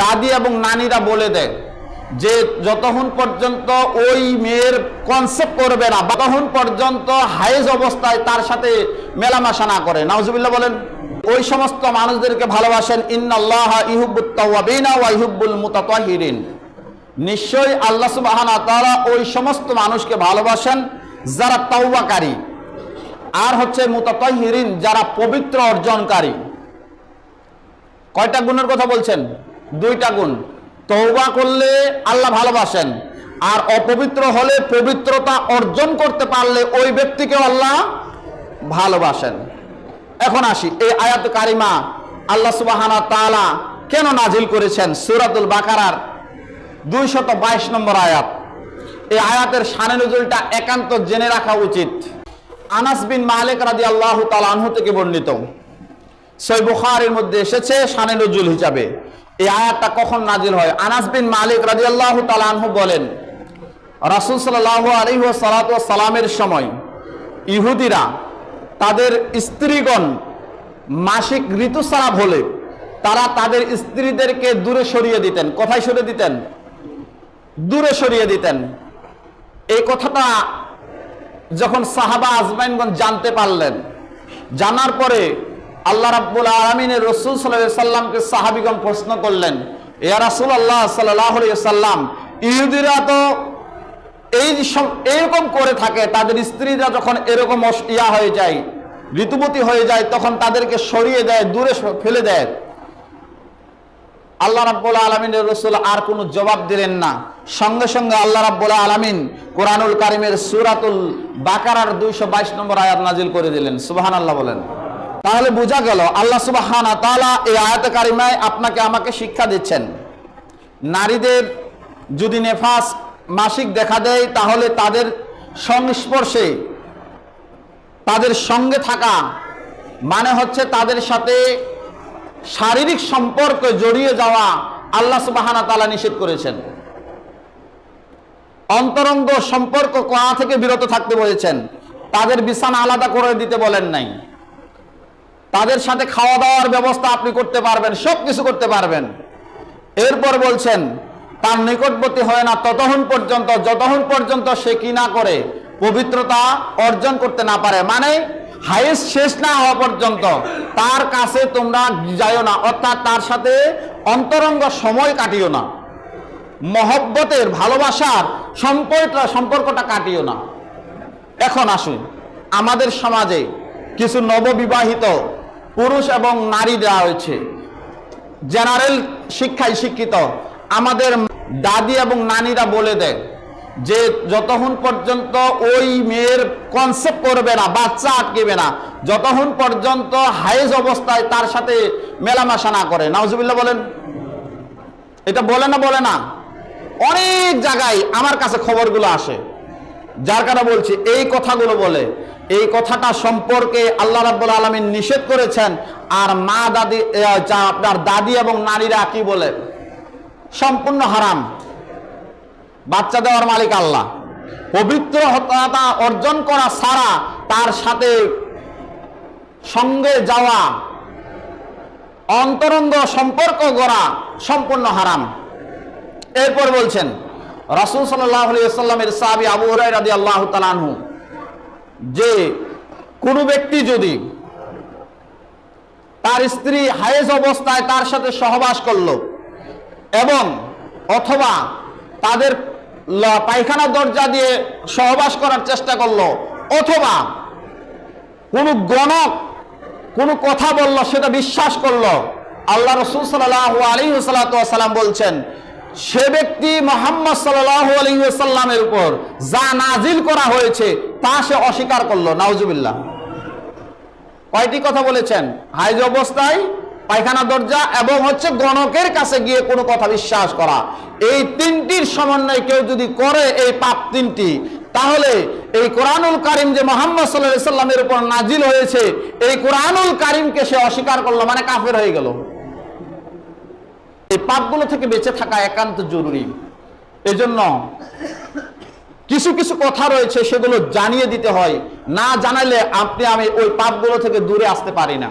দাদি এবং নানিরা বলে দেয় যে যতক্ষণ পর্যন্ত ওই মেয়ের কনসেপ্ট করবে না, ততক্ষণ পর্যন্ত হাইজ অবস্থায় তার সাথে মেলামেশা না করে। নাউজুবিল্লাহ বলেন, ওই সমস্ত মানুষদেরকে ভালোবাসেন, ইন্নাল্লাহ ইহুব্বুত তাওয়াবিনা ওয়া ইহুব্বুল মুতাতাহিরিন। নিশ্চয়ই আল্লাহ সুবহানাহু ওয়া তাআলা ওই সমস্ত মানুষকে ভালোবাসেন যারা তাওবাকারী আর হচ্ছে মুতাতাহিরিন, যারা পবিত্র অর্জনকারী। কয়টা গুণের কথা বলছেন? দুইটা গুণ। তৌবা করলে আল্লাহ ভালোবাসেন, আর অপবিত্র হলে পবিত্রতা অর্জন করতে পারলে ওই ব্যক্তিকে আল্লাহ ভালোবাসেন। এখন আসি, এই আয়াত কারিমা আল্লাহ সুবাহানা তাআলা কেন নাজিল করেছেন? সুরাতুল বাকারার দুইশত বাইশ নম্বর আয়াত। এই আয়াতের শানে নজরুলটা একান্ত জেনে রাখা উচিত। আনাস বিন মালিক রাদি আল্লাহ তালানহু থেকে বর্ণিত। সই বুখারের মধ্যে এসেছে শানে নজরুল হিসাবে। এই আয়াতটা কখন নাজিল হয়? আনাস বিন মালিক রাজি আল্লাহ তালানহু বলেন, রাসুল সাল্লাহ আলী সালামের সময় ইহুদিরা তাদের স্ত্রীগণ মাসিক ঋতুস্রাব হলে তারা তাদের স্ত্রীদেরকে দূরে সরিয়ে দিতেন। কোথায় সরিয়ে দিতেন? দূরে সরিয়ে দিতেন। এই কথাটা যখন সাহাবা আজমাইনগঞ্জ জানতে পারলেন, জানার পরে আল্লাহ রাব্বুল আলমিনের রসুল সাল্লাহ সাল্লামকে সাহাবিগণ প্রশ্ন করলেন, ইয়া রাসুল আল্লাহ সাল্লাহ সাল্লাম, ইহুদিরা তো এই এইরকম করে থাকে, তাদের স্ত্রীরা যখন এরকম ইয়া হয়ে যায় ঋতুবতী হয়ে যায়, তখন তাদেরকে সরিয়ে দেয়, দূরে ফেলে দেয়। আল্লাহ রাব্বুল আলমিনের রসুল আর কোনো জবাব দিলেন না। সঙ্গে সঙ্গে আল্লাহ রাব্বুল আলমিন কোরআনুল কারিমের সুরাতুল বাকারার দুইশো বাইশ নম্বর আয়াত নাজিল করে দিলেন। সুবাহান আল্লাহ বলেন। তাহলে বোঝা গেল আল্লাহ সুবাহান তাআলা এই আয়াত কারিমায় আপনাকে আমাকে শিক্ষা দিচ্ছেন। নারীদের যদি নেফাস মাসিক দেখা দেয়, তাহলে তাদের সংস্পর্শে, তাদের সঙ্গে থাকা মানে হচ্ছে তাদের সাথে শারীরিক সম্পর্ক জড়িয়ে যাওয়া আল্লাহ সুবাহানা তালা নিষেধ করেছেন। অন্তরঙ্গ সম্পর্ক করা থেকে বিরত থাকতে বলেছেন। তাদের বিছানা আলাদা করে দিতে বলেন নাই। তাদের সাথে খাওয়া দাওয়ার ব্যবস্থা আপনি করতে পারবেন, সব কিছু করতে পারবেন। এরপর বলছেন, তার নিকটবর্তী হয় না, ততক্ষণ পর্যন্ত, যতক্ষণ পর্যন্ত সে কি না করে, পবিত্রতা অর্জন করতে না পারে মানে হাইস্ট শেষ না হওয়া পর্যন্ত তার কাছে তোমরা যাইও না, অর্থাৎ তার সাথে অন্তরঙ্গ সময় কাটিও না। মহব্বতের, ভালোবাসার সম্পর্ক, সম্পর্কটা কাটিও না। এখন আসুন, আমাদের সমাজে কিছু নববিবাহিত পুরুষ এবং নারী দেওয়া হয়েছে। জেনারেল শিক্ষায় শিক্ষিত। আমাদের দাদি এবং নানিরা বলে দেয় যে, যতক্ষণ পর্যন্ত ওই মেয়ের কনসেপ্ট করবে না, বাচ্চা আটকেবে না, যতক্ষণ পর্যন্ত হাইজ অবস্থায় তার সাথে মেলামেশা না করে। নাউজুবিল্লাহ বলেন। এটা বলে না বলে না। অনেক জায়গায় আমার কাছে খবরগুলো আসে। যার কারণে বলছি, এই কথাগুলো বলে, এই কথাটা সম্পর্কে আল্লাহ রাব্বুল আলমিন নিষেধ করেছেন। আর মা দাদি আপনার দাদি এবং নারীরা কি বলে? সম্পূর্ণ হারাম। বাচ্চা দেওয়ার মালিক আল্লাহ। পবিত্রতা অর্জন করা ছাড়া তার সাথে সঙ্গে যাওয়া, অন্তরঙ্গ সম্পর্ক গড়া সম্পূর্ণ হারাম। এরপর বলছেন রাসুল সাল্লামের সাহাবি আবু হরাই আল্লাহ যে কোনো ব্যক্তি যদি তার স্ত্রী হায়েজ অবস্থায় তার সাথে সহবাস করল এবং অথবা তাদের পায়খানা দরজা দিয়ে সহবাস করার চেষ্টা করল, অথবা কোনো গণক কোনো কথা বলল, সেটা বিশ্বাস করল, আল্লাহ রসুল সাল্লাহ আলী সাল্লাম বলছেন সে ব্যক্তি মোহাম্মদ সাল্লামের উপর যা নাজিল করা হয়েছে, তা সে অস্বীকার করল, নাউজুবিল্লাহ। কয়টি কথা বলেছেন? হাইজ অবস্থায়, পায়খানা দরজা এবং হচ্ছে গণকের কাছে গিয়ে কোনো কথা বিশ্বাস করা। এই তিনটির সমন্বয় কেউ যদি করে এই পাপ তিনটি, তাহলে এই কোরআনুল কারিম যে মোহাম্মদ সাল্লাহ সাল্লামের উপর নাজিল হয়েছে, এই কোরআনুল কারিমকে সে অস্বীকার করল মানে কাফের হয়ে গেল। এই পাপগুলো থেকে বেঁচে থাকা একান্ত জরুরি। এজন্য কিছু কিছু কথা রয়েছে সেগুলো জানিয়ে দিতে হয়। না জানালে আপনি আমি ওই পাপগুলো থেকে দূরে আসতে পারি না।